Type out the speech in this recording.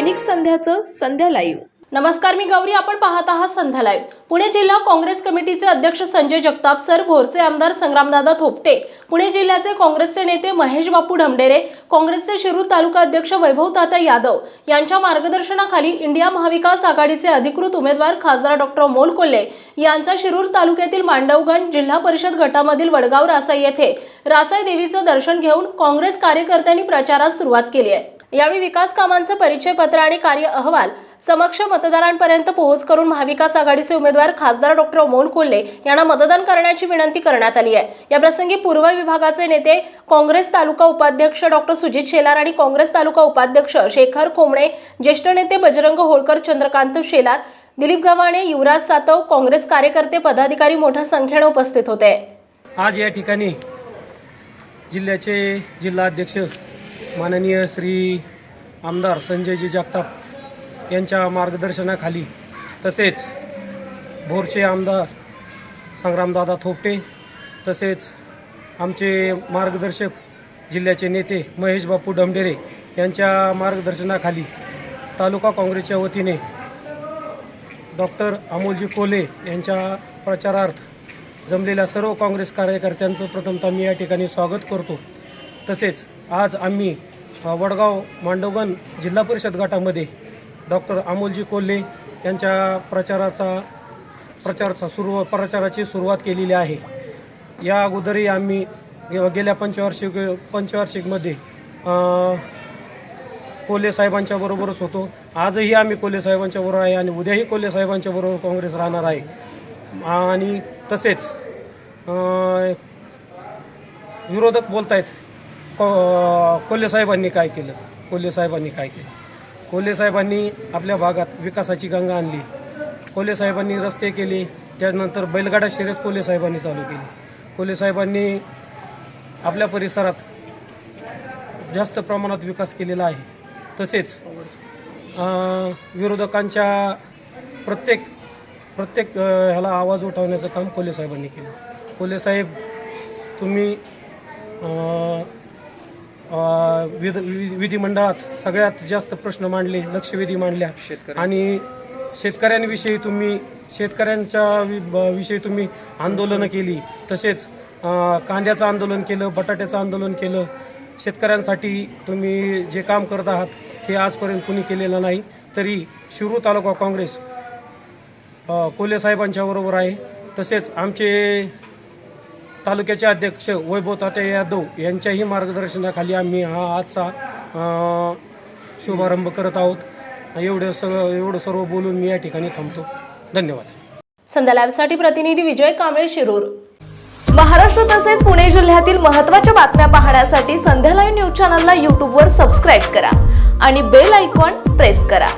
दैनिक संध्याचं संध्या live. नमस्कार मी गौरी. आपण पाहत आहात संध्या लाईव्ह. पुणे जिल्हा काँग्रेस कमिटीचे अध्यक्ष संजय जगताप सर भोरचे आमदार संग्रामदादा थोपटे पुणे जिल्ह्याचे काँग्रेसचे नेते महेश बापू ढमडेरे काँग्रेसचे शिरूर तालुका अध्यक्ष वैभव ताता यादव यांच्या मार्गदर्शनाखाली इंडिया महाविकास आघाडीचे अधिकृत उमेदवार खासदार डॉक्टर मोल कोल्हे यांचा शिरूर तालुक्यातील मांडवगण जिल्हा परिषद गटामधील वडगाव रासाई येथे रासाई देवीचं दर्शन घेऊन काँग्रेस कार्यकर्त्यांनी प्रचारास सुरुवात केली आहे. यावेळी विकास कामांचं परिचयपत्र आणि कार्य अहवाल समक्ष मतदारांपर्यंत पोहोच करून महाविकास आघाडीचे उमेदवार खासदार डॉक्टर अमोल कोल्हे यांना मतदान करण्याची विनंती करण्यात आली आहे. याप्रसंगी पूर्व विभागाचे नेते काँग्रेस तालुका उपाध्यक्ष डॉक्टर सुजित शेलार आणि काँग्रेस तालुका उपाध्यक्ष शेखर खोमणे ज्येष्ठ नेते बजरंग होळकर चंद्रकांत शेलार दिलीप गव्हाणे युवराज सातव काँग्रेस कार्यकर्ते पदाधिकारी मोठ्या संख्येने उपस्थित होते. आज या ठिकाणी जिल्ह्याचे जिल्हाध्यक्ष माननीय श्री आमदार संजयजी जगताप यांच्या मार्गदर्शनाखाली तसेच भोरचे आमदार संग्रामदादा थोपटे तसेच आमचे मार्गदर्शक जिल्ह्याचे नेते महेश बापू डमडेरे यांच्या मार्गदर्शनाखाली तालुका काँग्रेसच्या वतीने डॉक्टर अमोलजी कोले यांच्या प्रचारार्थ जमलेल्या सर्व काँग्रेस कार्यकर्त्यांचं प्रथमतः मी या ठिकाणी स्वागत करतो. तसेच आज आम्ही वडगाव मांडवगण जिल्हा परिषद गटामध्ये डॉक्टर अमोलजी कोल्हे यांच्या प्रचाराचा प्रचाराचा सुरू प्रचाराची सुरुवात केलेली आहे. या अगोदरही आम्ही गे- गेल्या पंचवार्षिक पंचवार्षिकमध्ये कोल्हे साहेबांच्या बरोबरच होतो. आजही आम्ही कोल्हे साहेबांच्या बरोबर आहे आणि उद्याही कोल्हे साहेबांच्या बरोबर काँग्रेस राहणार आहे. आणि तसेच विरोधक बोलत आहेत को कोल्हे साहेबांनी काय केलं? कोल्हे साहेबांनी काय केलं? कोल्हे साहेबांनी आपल्या भागात विकासाची गंगा आणली. कोल्हे साहेबांनी रस्ते केले त्यानंतर बैलगाडा शर्यत कोल्हे साहेबांनी चालू केली. कोल्हे साहेबांनी आपल्या परिसरात जास्त प्रमाणात विकास केलेला आहे. तसेच विरोधकांच्या प्रत्येक प्रत्येक ह्याला आवाज उठवण्याचं काम कोल्हे साहेबांनी केलं. कोल्हे साहेब तुम्ही विध विधिमंडळात सगळ्यात जास्त प्रश्न मांडले लक्षवेधी मांडल्या. आणि शेतकऱ्यांविषयी तुम्ही शेतकऱ्यांच्या विषयी तुम्ही आंदोलनं केली. तसेच कांद्याचं आंदोलन केलं बटाट्याचं आंदोलन केलं. शेतकऱ्यांसाठी तुम्ही जे काम करत आहात हे आजपर्यंत कुणी केलेलं नाही. तरी शिरूर तालुका काँग्रेस अ, कोल्हे साहेबांच्या बरोबर आहे. तसेच आमचे तालुक्याचे अध्यक्ष वैभव तात्या यादव यांच्याही मार्गदर्शनाखाली आम्ही हा आजचा शुभारंभ करत आहोत. एवढं सगळं एवढं सर्व बोलून मी या ठिकाणी थांबतो. धन्यवाद. संध्या लाईव्हसाठी प्रतिनिधी विजय कांबळे शिरूर. महाराष्ट्र तसेच पुणे जिल्ह्यातील महत्त्वाच्या बातम्या पाहण्यासाठी संध्या लाईव्ह न्यूज चॅनलला यूट्यूबवर सबस्क्राईब करा आणि बेल आयकॉन प्रेस करा.